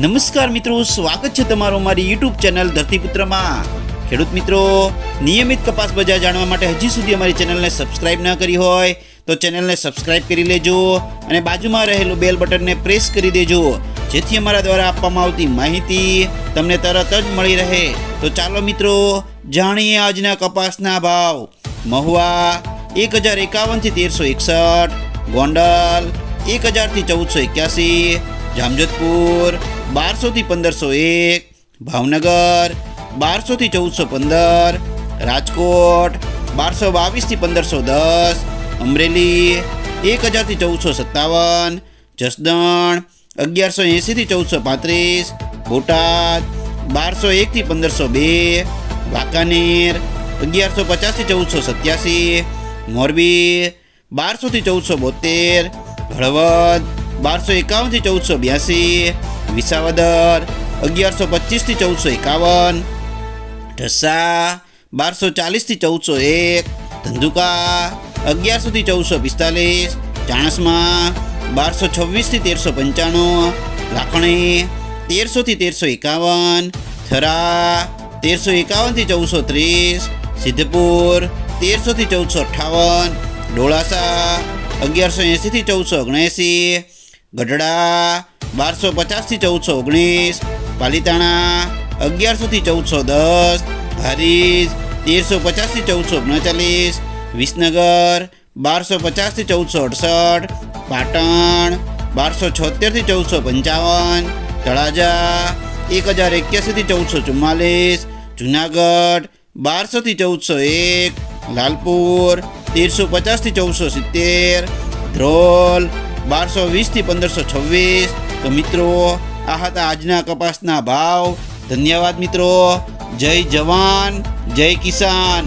નમસ્કાર મિત્રો, સ્વાગત છે તમારું મારી યુટ્યુબ ચેનલ ધરતીપુત્રમાં. ખેડૂત મિત્રો, નિયમિત કપાસ બજાર જાણવા માટે હજી સુધી અમારી ચેનલને સબસ્ક્રાઇબ ન કરી હોય તો ચેનલને સબસ્ક્રાઇબ કરી લેજો અને બાજુમાં રહેલું બેલ બટનને પ્રેસ કરી દેજો, જેથી અમારા દ્વારા આપવામાં આવતી માહિતી તમને તરત જ મળી રહે. તો ચાલો મિત્રો, જાણીએ આજના કપાસના ભાવ. મહુવા એક હજાર એકાવનથી તેરસો એકસઠ, ગોંડલ એક હજારથી ચૌદસો એક્યાસી, જામજોધપુર બારસોથી પંદરસો એક, ભાવનગર, બારસોથી ચૌદસો પંદર, રાજકોટ, બારસો બાવીસથી પંદરસો દસ, અમરેલી, એક હજારથી ચૌદસો સત્તાવન, જસદણ, અગિયારસો એંસીથી ચૌદસો પાંત્રીસ, બોટાદ, બારસો એકથી પંદરસો બે, વાંકાનેર, અગિયારસો પચાસથી ચૌદસો સત્યાસી, મોરબી, બારસોથી ચૌદસો બોતેર, હળવદ, બારસો એકાવનથી ચૌદસો બ્યાસી વિસાવદર, અગિયારસો પચીસથી ચૌદસો એકાવન, ઢસા, બારસો ચાલીસથી ચૌદસો એક, ધંધુકા, અગિયારસોથી ચૌદસો પિસ્તાલીસ, ચાણસમાં, બારસો છવ્વીસથી તેરસો પંચાણું, લાખણી, તેરસોથી તેરસો એકાવન, થરા, તેરસો એકાવનથી ચૌદસો ત્રીસ, સિદ્ધપુર, તેરસોથી ચૌદસો અઠ્ઠાવન ડોળાસા, અગિયારસો એંસીથી ચૌદસો ઓગણએંસી ગઢડા બારસો પચાસથી ચૌદસો ઓગણીસ, પાલીતાણા અગિયારસોથી ચૌદસો દસ હારીજ તેરસો પચાસથી ચૌદસો ઓગણચાલીસ, વિસનગર બારસો પચાસથી ચૌદસો અડસઠ, પાટણ બારસો છોતેરથી ચૌદસો પંચાવન, તળાજા એક હજાર એક્યાસીથી ચૌદસો ચુમ્માલીસ, જુનાગઢ બારસોથી ચૌદસો એક, લાલપુર તેરસો પચાસથી ચૌદસો સિત્તેર, ધ્રોલ બારસો વીસથી પંદરસો છવ્વીસ તો મિત્રો આ હતા આજના કપાસના ભાવ. ધન્યવાદ મિત્રો. જય જવાન જય કિસાન.